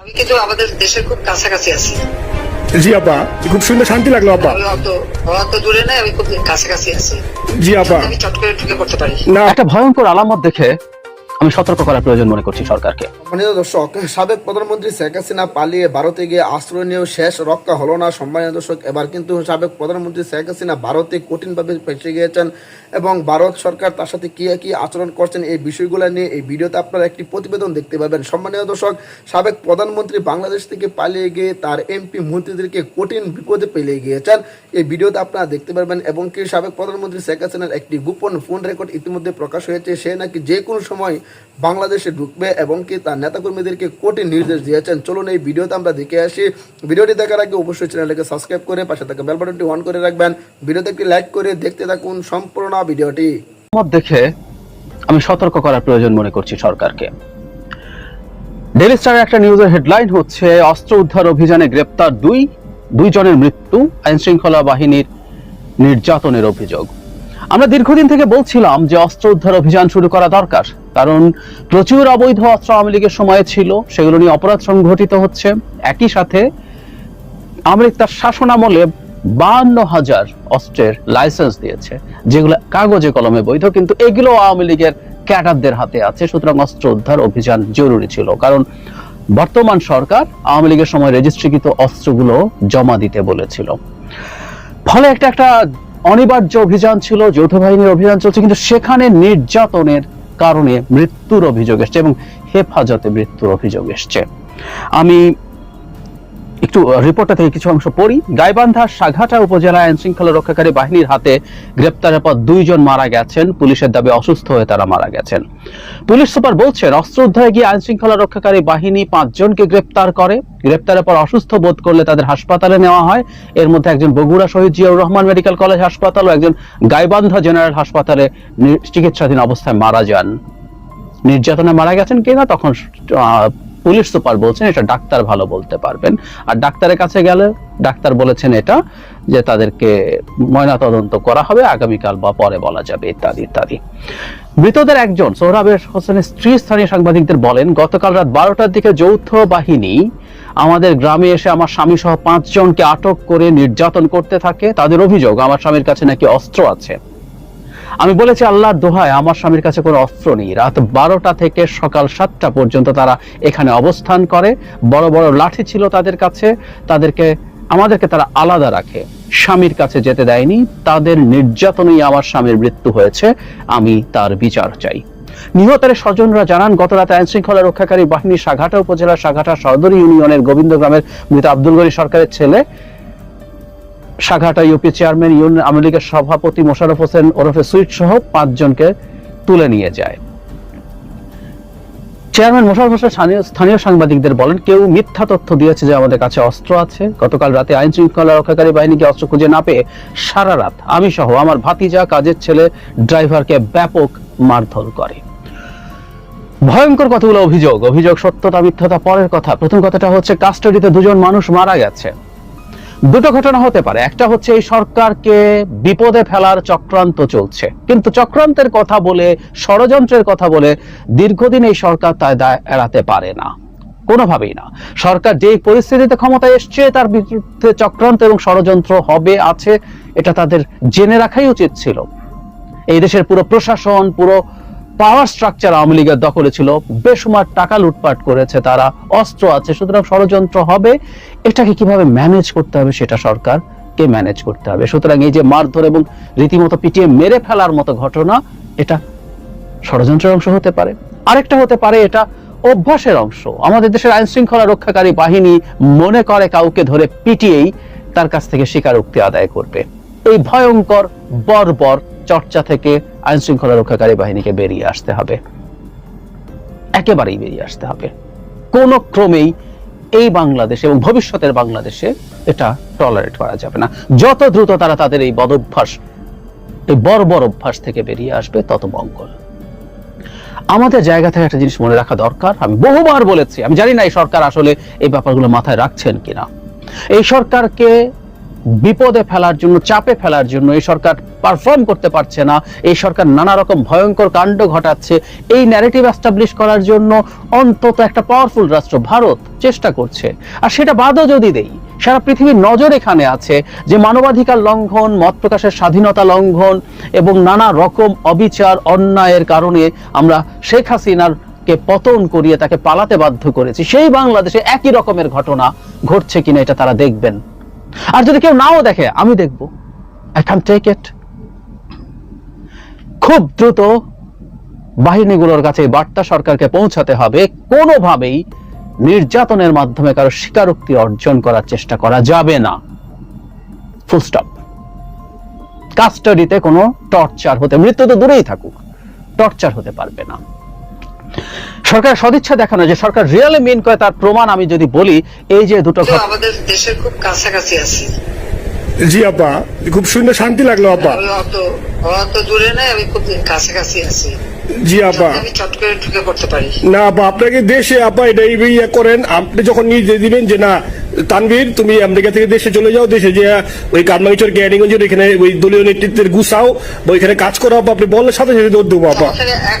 আমি কিন্তু আমাদের দেশের খুব কাছাকাছি আছি। জি আপা খুব সুন্দর শান্তি লাগল আপা। দূরে নাই আমি খুব কাছাকাছি আছি। জি আপা। আমি চট করে ঢুকে পড়তে পারি। না। একটা ভয়ঙ্কর আলামত দেখে আমি সতর্ক করার প্রয়োজন মনে করছি সরকারকে। সম্মানিত দর্শক, সাবেক প্রধানমন্ত্রী শেখ হাসিনা পালিয়ে ভারতে গিয়ে আশ্রয় নিয়েও শেষ রক্ষা হলো না। সম্মানিত দর্শক, এবার কিন্তু সাবেক প্রধানমন্ত্রী শেখ হাসিনা ভারতে কঠিনভাবে ফেসে গিয়েছেন এবং ভারত সরকার তার সাথে কি কি আচরণ করছেন এই বিষয়গুলো নিয়ে এই ভিডিওতে আপনারা একটি প্রতিবেদন দেখতে পাবেন। সম্মানিত দর্শক, সাবেক প্রধানমন্ত্রী বাংলাদেশ থেকে পালিয়ে গিয়ে তার এমপি মন্ত্রীদেরকে কঠিন বিপদে পেলে গিয়েছেন। এই ভিডিওতে আপনারা দেখতে পারবেন এবং কি সাবেক প্রধানমন্ত্রী শেখ হাসিনার একটি গোপন ফোন রেকর্ড ইতিমধ্যে প্রকাশ হয়েছে। সে নাকি যে কোনো সময় বাংলাদেশে ঢুকবে এবং কি তার নেতাকর্মীদেরকে কঠিন নির্দেশ দিয়েছেন। চলুন এই ভিডিওতে আমরা দেখে আসি। ভিডিওটি দেখার আগে অবশ্যই চ্যানেলটিকে সাবস্ক্রাইব করে পাশে থাকা বেল বাটনটি অন করে রাখবেন। ভিডিওতে একটি লাইক করে দেখতে থাকুন সম্পূর্ণ ভিডিওটি। আলামত দেখে আমি সতর্ক করার প্রয়োজন মনে করছি সরকারকে। ডেলি স্টারের একটা নিউজের হেডলাইন হচ্ছে, অস্ত্র উদ্ধার অভিযানে গ্রেপ্তার দুই দুই জনের মৃত্যু আইন শৃঙ্খলা বাহিনীর নির্যাতনের অভিযোগ। আমরা দীর্ঘদিন থেকে বলছিলাম যে অস্ত্র উদ্ধার অভিযান শুরু করা দরকার। কারণ প্রচুর অবৈধ অস্ত্র আওয়ামী লীগের সময়ে ছিল, সেগুলো নিয়ে অপরাধ সংঘটিত হচ্ছে। একই সাথে লীগ তার শাসনামলে বান্ন হাজার অস্ত্রের লাইসেন্স দিয়েছে, যেগুলো কাগজে কলমে বৈধ, কিন্তু এগুলো আওয়ামী লীগের ক্যাডারদের হাতে আছে, সুতরাং অস্ত্র উদ্ধার অভিযান জরুরি ছিল। কারণ বর্তমান সরকার আওয়ামী লীগের সময় রেজিস্ট্রিকৃত অস্ত্রগুলো জমা দিতে বলেছিল। ফলে একটা একটা অনিবার্য অভিযান ছিল, যৌথ বাহিনীর অভিযান চলছে, কিন্তু সেখানে নির্যাতনের কারণে মৃত্যুর অভিযোগ এসছে এবং হেফাজতে মৃত্যুর অভিযোগ এসছে। আমি একটু রিপোর্টটা থেকে কিছু অংশ পড়ি। গাইবান্ধা সাঘাটা উপজেলা আইন শৃঙ্খলা রক্ষাকারী বাহিনীর হাতে গ্রেপ্তারের পর দুইজন মারা গেছেন। পুলিশের দাবি অসুস্থ হয়ে তারা মারা গেছেন। পুলিশ সুপার বলছেন, অস্ত্র উদ্ধারে গিয়ে আইন শৃঙ্খলা রক্ষাকারী বাহিনী পাঁচজনকে গ্রেপ্তার করে। গ্রেপ্তারের পর অসুস্থ বোধ করলে তাদের হাসপাতালে নেওয়া হয়। এর মধ্যে একজন বগুড়া শহীদ জিয়াউর রহমান মেডিকেল কলেজ হাসপাতাল ও একজন গাইবান্ধা জেনারেল হাসপাতালে চিকিৎসাধীন অবস্থায় মারা যান। নির্যাতনে মারা গেছেন কিনা তখন পুলিশ সুপার বলছেন এটা ডাক্তার ভালো বলতে পারবেন। আর ডাক্তারের কাছে গেলে ডাক্তার বলেছেন এটা, যে তাদেরকে ময়নাতদন্ত করা হবে, আগামীকাল বা পরে বলা যাবে, ইত্যাদি ইত্যাদি। মৃতদের একজন সোহরাবের হোসেনের স্ত্রী, স্থানীয় সাংবাদিকদের বলেন, গতকাল রাত বারোটার দিকে যৌথ বাহিনী আমাদের গ্রামে এসে আমার স্বামী সহ পাঁচজনকে আটক করে নির্যাতন করতে থাকে। তাদের অভিযোগ, আমার স্বামীর কাছে নাকি অস্ত্র আছে। আমি বলেছি, আল্লাহর দোহায় আমার স্বামীর কাছে কোনো অস্ত্র নেই। রাত বারোটা থেকে সকাল সাতটা পর্যন্ত তারা এখানে অবস্থান করে। বড় বড় লাঠি ছিল তাদের কাছে। তাদেরকে, আমাদেরকে তারা আলাদা রাখে। স্বামীর কাছে যেতে দেয়নি। তাদের নির্যাতনেই আমার স্বামীর মৃত্যু হয়েছে। আমি তার বিচার চাই। নিহতের স্বজনরা জানান, গত রাতে আইন শৃঙ্খলা রক্ষাকারী বাহিনী সাঘাটা উপজেলার সাঘাটা সদর ইউনিয়নের গোবিন্দ গ্রামের মৃত আব্দুল গনি সরকারের ছেলে Saghata UP chairman union Awami লীগের সভাপতি মোশারফ হোসেন ওরফে সুইট সহ পাঁচজনকে তুলে নিয়ে যায়। চেয়ারম্যান মোশাররফ হোসেন স্থানীয় সাংবাদিকদের বলেন, কেউ মিথ্যা তথ্য দিয়েছে যে আমাদের কাছে অস্ত্র আছে। গতকাল রাতে আইন শৃঙ্খলা রক্ষাকারী বাহিনীকে অস্ত্র খুঁজে না পেয়ে সারা রাত আমি সহ আমার ভাতিজা, কাজের ছেলে, ড্রাইভারকে ব্যাপক মারধর করে। ভয়ঙ্কর কতগুলো অভিযোগ। অভিযোগ সত্যতা, মিথ্যতা, পরের কথা। প্রথম কথাটা হচ্ছে কাস্টাডিতে দুজন মানুষ মারা গেছে। দুটো ঘটনা হতে পারে। একটা হচ্ছে এই সরকারকে বিপদে ফেলার চক্রান্ত চলছে। কিন্তু চক্রান্তের কথা বলে, ষড়যন্ত্রের কথা বলে দীর্ঘদিন এই সরকার তার দায় এড়াতে পারে না। কোনোভাবেই না। সরকার যে পরিস্থিতিতে ক্ষমতায় এসছে, তার বিরুদ্ধে চক্রান্ত এবং ষড়যন্ত্র হবে, আছে, এটা তাদের জেনে রাখাই উচিত ছিল। এই দেশের পুরো প্রশাসন, পুরো পাওয়ার স্ট্রাকচার আওয়ামী লীগের দখলে ছিল, বেসুমার টাকা লুটপাট করেছে তারা, অস্ত্র আছে, সুতরাং ষড়যন্ত্র হবে। এটাকে কীভাবে ম্যানেজ করতে হবে সেটা সরকারকে ম্যানেজ করতে হবে? সুতরাং এই যে মারধর এবং রীতিমতো পিটিয়ে মেরে ফেলার মতো ঘটনা, এটা ষড়যন্ত্রের অংশ হতে পারে। আরেকটা হতে পারে এটা অভ্যাসের অংশ। আমাদের দেশের আইন শৃঙ্খলা রক্ষাকারী বাহিনী মনে করে কাউকে ধরে পিটিয়েই তার কাছ থেকে স্বীকারোক্তি আদায় করবে। এই ভয়ঙ্কর বর্বর চর্চা থেকে আইন শৃঙ্খলা রক্ষাকারী বাহিনীকে বেরিয়ে আসতে হবে। একেবারেই বেরিয়ে আসতে হবে। কোন ক্রমেই এই বাংলাদেশে এবং ভবিষ্যতের বাংলাদেশে এটা টলারেট করা যাবে না। যত দ্রুত তারা তাদের এই বদভ্যাস, এই বর্বর অভ্যাস থেকে বেরিয়ে আসবে, তত মঙ্গল। আমাদের জায়গা থেকে একটা জিনিস মনে রাখা দরকার। আমি বহুবার বলেছি, আমি জানি না এই সরকার আসলে এই ব্যাপারগুলো মাথায় রাখছেন কিনা। এই সরকারকে বিপদে ফেলার জন্য, চাপে ফেলার জন্য এই সরকার পারফর্ম করতে পারছে না। এই সরকার নানা রকম ভয়ঙ্কর কাণ্ড ঘটাচ্ছে। এই ন্যারেটিভ এস্টাবলিশ করার জন্য অন্তত একটা পাওয়ারফুল রাষ্ট্র, ভারত, চেষ্টা করছে। আর সেটা বাদও যদি দেই, সারা পৃথিবীর নজর এখানে আছে যে মানবাধিকার লঙ্ঘন, মত প্রকাশের স্বাধীনতা লঙ্ঘন এবং নানা রকম অবিচার, অন্যায়ের কারণে আমরা শেখ হাসিনার কে পতন করিয়ে তাকে পালাতে বাধ্য করেছি। সেই বাংলাদেশে একই রকমের ঘটনা ঘটছে কিনা এটা তারা দেখবেন। আর যদি কেউ নাও দেখে, আমি দেখব। আই ক্যান টেক ইট খুব দ্রুত বাহিনীগুলোর কাছে বার্তা সরকারকে পৌঁছাতে হবে। কোনোভাবেই নির্যাতনের মাধ্যমে কারও স্বীকারোক্তি অর্জন করার চেষ্টা করা যাবে না। ফুল স্টপ কাস্টাডিতে কোনো টর্চার হতে মৃত্যু তো দূরেই থাকুক। টর্চার হতে পারবে না। সরকার সদিচ্ছা দেখানো যে সরকার রিয়েলি মিন করে তার প্রমাণ আমি যদি বলি এই যে দুটো আমাদের দেশের খুব কাছাকাছি আছি। জি আপা খুব সুন্দর শান্তি লাগল আপা। অত দূরে নাই আমি খুব কাছাকাছি আছি। জি আপা। না আপা আপনাকে দেশে আপা এটা এই ইয়ে করেন আপনি যখন নিজে দিবেন যে না তানভীর তুমি আমেরিকা থেকে দেশে চলে যাও দেশে যে ওই কারমাঙ্গিচর ক্যারিগঞ্জের এখানে ওই দলীয় নেতৃত্বের গুছাও বা ওইখানে কাজ করো আপা আপনি বললে সাথে সাথে দৌড় দেবো আপা ওখানে এক- হ্যাঁ হ্যাঁ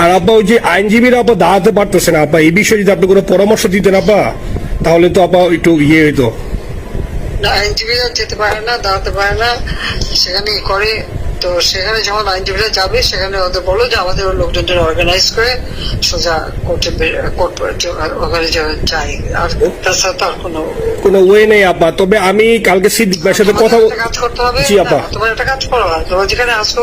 আর আপা ওই যে আইনজীবীরা আপা দাঁড়াতে পারতেছে না আপা এই বিষয়ে যদি আপনি কোনো পরামর্শ দিতেন আপা তাহলে তো আপা একটু ইয়ে হইতো। আইনজীবীরা যেতে পারে না দাঁড়াতে পারে না সেখানে করে। তো সেখানে যখন আইনজীবীরা যাবে সেখানে ওদের বলো যে আমাদের লোকজনদের অর্গানাইজ করে সোজা কোর্টে কোর্ট ওখানে যাই। আর তাছাড়া তো আর কোনো কোনো ওয়ে নেই আপা তবে আমি কালকে সিদ্দিক ভাইয়ের সাথে কথা কাজ করতে হবে। জি আপা তোমার একটা কাজ করো। তোমার যেখানে আসো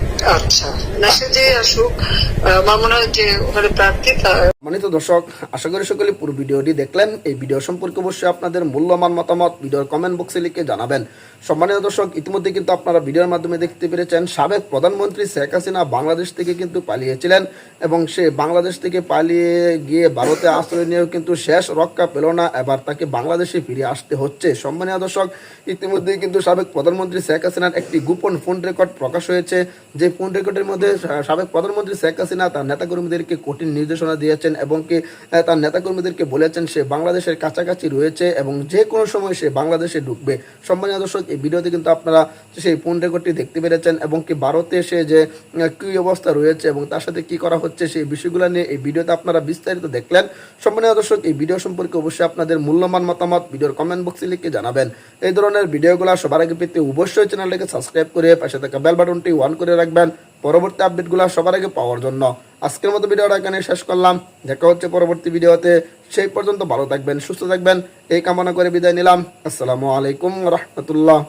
আচ্ছা মনে তা- দর্শক, আশা করি সকলে পুরো ভিডিওটি দেখলেন। এই ভিডিও সম্পর্কে অবশ্যই আপনাদের মূল্যবান মতামত ভিডিওর কমেন্ট বক্সে লিখে জানাবেন। সম্মানিত দর্শক, ইতিমধ্যে কিন্তু আপনারা ভিডিওর মাধ্যমে দেখতে পেরেছেন, সাবেক প্রধানমন্ত্রী শেখ হাসিনা বাংলাদেশ থেকে কিন্তু পালিয়েছিলেন এবং সে বাংলাদেশ থেকে পালিয়ে গিয়ে ভারতে আশ্রয় নিয়েও কিন্তু শেষ রক্ষা পেল না। এবার তাকে বাংলাদেশে ফিরে আসতে হচ্ছে। সম্মানীয় দর্শক, ইতিমধ্যেই কিন্তু সাবেক প্রধানমন্ত্রী শেখ হাসিনার একটি গোপন ফোন রেকর্ড প্রকাশ হয়েছে, যে ফোন রেকর্ডের মধ্যে সাবেক প্রধানমন্ত্রী শেখ হাসিনা তার নেতাকর্মীদেরকে কঠিন নির্দেশনা দিয়েছেন এবং কি তার নেতাকর্মীদেরকে বলেছেন সে বাংলাদেশের কাছাকাছি রয়েছে এবং যে কোনো সময় সে বাংলাদেশে ঢুকবে। সম্মানীয় দর্শক, এই ভিডিওতে কিন্তু আপনারা সেই ফোন রেকর্ডটি দেখতে পেরেছেন এবং কি ভারতে সে যে কি অবস্থা রয়েছে এবং তার সাথে কি করা হচ্ছে সেই বিষয়গুলো নিয়ে এই ভিডিওতে আপনারা বিস্তারিত দেখলেন। সম্মানীয় দর্শক, এই ভিডিও সম্পর্কে অবশ্যই আপনাদের মূল্যবান মতামত ভিডিওর কমেন্ট বক্সে লিখে জানাবেন। এই ধরনের ভিডিওগুলো সবার আগে পেতে অবশ্যই চ্যানেলটাকে সাবস্ক্রাইব করে পাশে থাকা বেল বাটনটি অন করে রাখবেন। পরবর্তী আপডেটগুলো সবার আগে পাওয়ার জন্য। আজকের মতো ভিডিওটা এখানে শেষ করলাম। দেখা হচ্ছে পরবর্তী ভিডিওতে। সেই পর্যন্ত ভালো থাকবেন, সুস্থ থাকবেন। এই কামনা করে বিদায় নিলাম। আসসালামু আলাইকুম রহমতুল্লাহ।